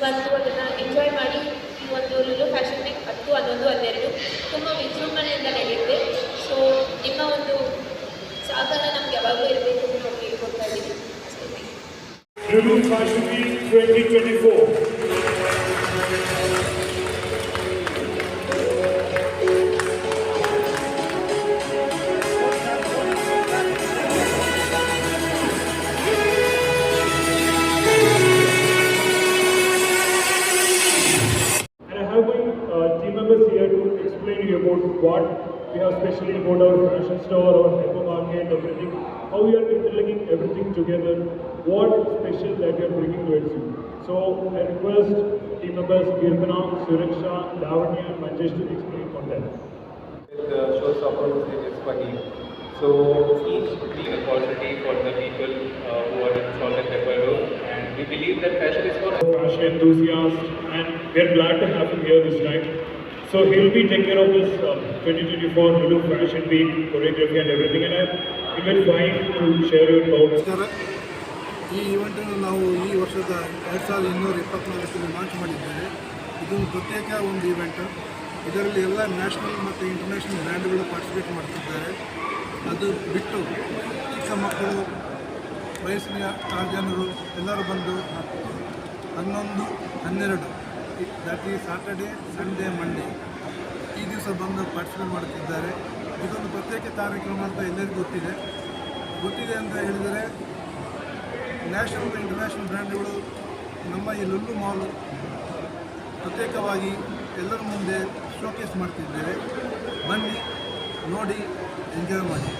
ಬಂದು ಅದನ್ನು ಎಂಜಾಯ್ ಮಾಡಿ ಈ ಒಂದು ಲುಲು ಫ್ಯಾಷನ್ ವೀಕ್ ಹತ್ತು ಹನ್ನೊಂದು ಹನ್ನೆರಡು ತುಂಬ ವಿಜೃಂಭಣೆಯಿಂದ ನಡೆಯುತ್ತೆ ಸೊ ನಿಮ್ಮ ಒಂದು ಸಹಕಾರ ನಮ್ಗೆ ಯಾವಾಗಲೂ ಇರಬೇಕು ಅಂತ ನಾವು ಕೇಳ್ಕೊಳ್ತಾ ಇದ್ದೀವಿ ಅಷ್ಟೇ members here to explain to you about what we have specially about our fashion store, our hypermarket, everything, how we are interlinking everything together, what special that we are bringing towards you. So I request team members Kirtana, Suriksha, Lavanya and Manjesh to explain that. with the showstoppers in Iswahili. So each being a opportunity for the people uh, who are in Salt and Pepper Road. And we believe that fashion is for Fashion enthusiast and we are glad to have him here this time. So he'll be taking care of this uh, 2024 Hulu Fashion Week choreography and everything. And I will Fine to share your thoughts. ಈ ಈವೆಂಟನ್ನು ನಾವು ಈ ವರ್ಷದ ಎರಡು ಸಾವಿರದ ಇನ್ನೂರ ಇಪ್ಪತ್ನಾಲ್ಕರಲ್ಲಿ launch ಮಾಡಿದ್ದೇವೆ. ಇದೊಂದು ಪ್ರತ್ಯೇಕ ಒಂದು ಇವೆಂಟ್ ಇದರಲ್ಲಿ ಎಲ್ಲ ನ್ಯಾಷನಲ್ ಮತ್ತು ಇಂಟರ್ನ್ಯಾಷನಲ್ ಬ್ರ್ಯಾಂಡ್ಗಳು ಪಾರ್ಟಿಸಿಪೇಟ್ ಮಾಡ್ತಿದ್ದಾರೆ. ಅದು ಬಿಟ್ಟು ಚಿಕ್ಕ ಮಕ್ಕಳು ವಯಸ್ಸಿನ ಆರು ಜನರು ಎಲ್ಲರೂ ಬಂದು ಹನ್ನೊಂದು ಹನ್ನೆರಡು ದಟ್ ಈ ಸಾಟರ್ಡೆ ಸಂಡೇ ಮಂಡೇ ಈ ದಿವಸ ಬಂದು ಪಾರ್ಟಿಸಿಪೇಟ್ ಮಾಡುತ್ತಿದ್ದಾರೆ. ಇದೊಂದು ಪ್ರತ್ಯೇಕ ಕಾರ್ಯಕ್ರಮ ಅಂತ ಎಲ್ಲರಿಗೂ ಗೊತ್ತಿದೆ. ಗೊತ್ತಿದೆ ಅಂತ ಹೇಳಿದರೆ ನ್ಯಾಷನಲ್ ಇಂಟರ್ನ್ಯಾಷನಲ್ ಬ್ರ್ಯಾಂಡ್ಗಳು ನಮ್ಮ ಈ ಲುಲ್ಲು ಮಾಲು ಪ್ರತ್ಯೇಕವಾಗಿ ಎಲ್ಲರ ಮುಂದೆ ಶೋಕೇಸ್ ಮಾಡ್ತಿದ್ದೇವೆ. ಬನ್ನಿ, ನೋಡಿ ಎಂಜಾಯ್ ಮಾಡಿ.